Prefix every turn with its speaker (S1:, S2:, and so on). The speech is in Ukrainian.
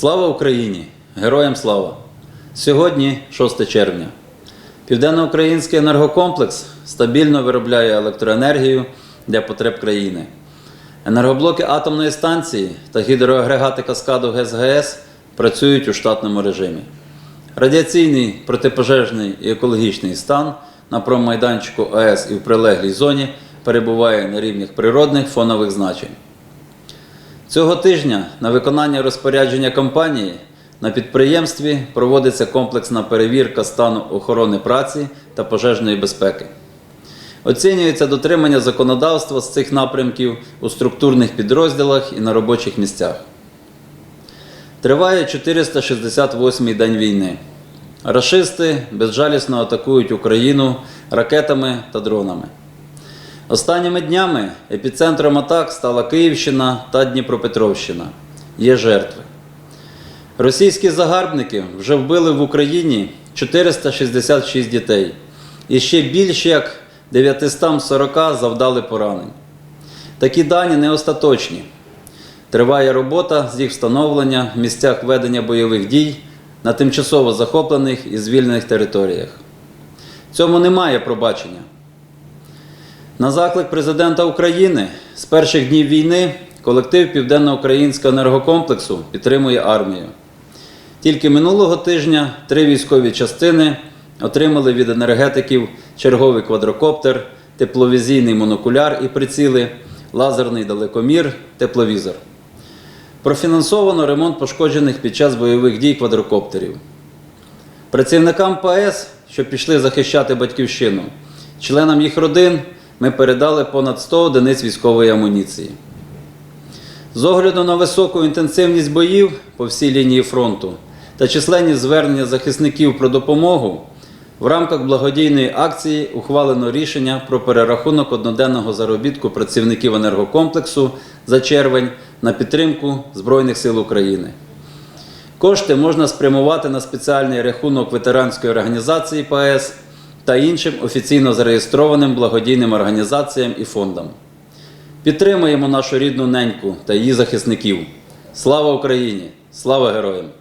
S1: Слава Україні! Героям слава! Сьогодні 6 червня. Південноукраїнський енергокомплекс стабільно виробляє електроенергію для потреб країни. Енергоблоки атомної станції та гідроагрегати каскаду ГЕС-ГЕС працюють у штатному режимі. Радіаційний, протипожежний і екологічний стан на промайданчику АЕС і в прилеглій зоні перебуває на рівнях природних фонових значень. Цього тижня на виконання розпорядження компанії на підприємстві проводиться комплексна перевірка стану охорони праці та пожежної безпеки. Оцінюється дотримання законодавства з цих напрямків у структурних підрозділах і на робочих місцях. Триває 468-й день війни. Рашисти безжалісно атакують Україну ракетами та дронами. Останніми днями епіцентром атак стала Київщина та Дніпропетровщина. Є жертви. Російські загарбники вже вбили в Україні 466 дітей і ще більше як 940 завдали поранень. Такі дані не остаточні. Триває робота з їх встановлення в місцях ведення бойових дій на тимчасово захоплених і звільнених територіях. Цьому немає пробачення. На заклик президента України з перших днів війни колектив Південноукраїнського енергокомплексу підтримує армію. Тільки минулого тижня три військові частини отримали від енергетиків черговий квадрокоптер, тепловізійний монокуляр і приціли, лазерний далекомір, тепловізор. Профінансовано ремонт пошкоджених під час бойових дій квадрокоптерів. Працівникам ПАЕС, що пішли захищати батьківщину, членам їх родин ми передали понад 100 одиниць військової амуніції. З огляду на високу інтенсивність боїв по всій лінії фронту та численні звернення захисників про допомогу, в рамках благодійної акції ухвалено рішення про перерахунок одноденного заробітку працівників енергокомплексу за червень на підтримку Збройних сил України. Кошти можна спрямувати на спеціальний рахунок ветеранської організації ПАЕС та іншим офіційно зареєстрованим благодійним організаціям і фондам. Підтримуємо нашу рідну неньку та її захисників. Слава Україні! Слава героям!